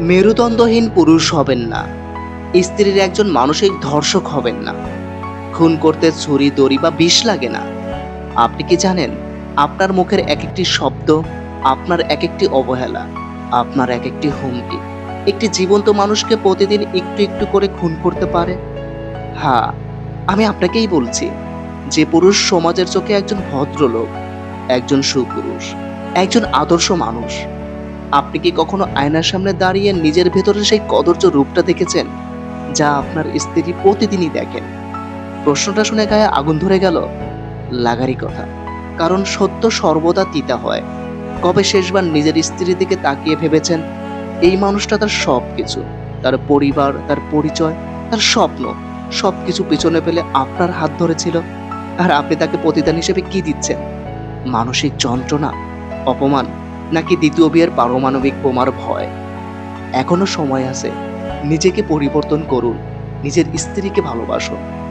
মেরুদণ্ডহীন পুরুষ হবেন না। স্ত্রীর একজন মানসিক ধর্ষক হবেন না। খুন করতে ছুরি, দড়ি বা বিষ লাগে না। আপনি কি জানেন, আপনার মুখের এক একটি শব্দ, আপনার এক একটি অবহেলা, আপনার এক একটি হুমকি, একটি জীবন্ত মানুষকে প্রতিদিন একটু একটু করে খুন করতে পারে? হ্যাঁ আমি আপনাকেই বলছি, যে পুরুষ সমাজের চোখে একজন ভদ্রলোক, একজন সুপুরুষ, একজন আদর্শ মানুষ আপনি কি কখনো আয়নার সামনে দাঁড়িয়ে নিজের ভেতরে সেই কদর্য রূপটা দেখেছেন, যা আপনার স্ত্রী প্রতিদিনই দেখেন? প্রশ্নটা শুনে গায়ে আগুন ধরে গেল। লাগারই কথা। কারণ সত্য সর্বদা তিতা হয়। কবে শেষবার নিজের স্ত্রীর দিকে তাকিয়ে ভেবেছেন, এই মানুষটা তার সব কিছু তার পরিবার, তার পরিচয়, তার স্বপ্ন সব কিছু পিছনে ফেলে আপনার হাত ধরেছিল? আর আপনি তাকে প্রতিদান হিসেবে কি দিচ্ছেন? মানসিক যন্ত্রণা, অপমান নাকি দ্বিতীয় বিয়ের পারমাণবিক বোমার ভয়? এখনও সময় আছে। নিজেকে পরিবর্তন করুন। নিজের স্ত্রীকে ভালোবাসুন।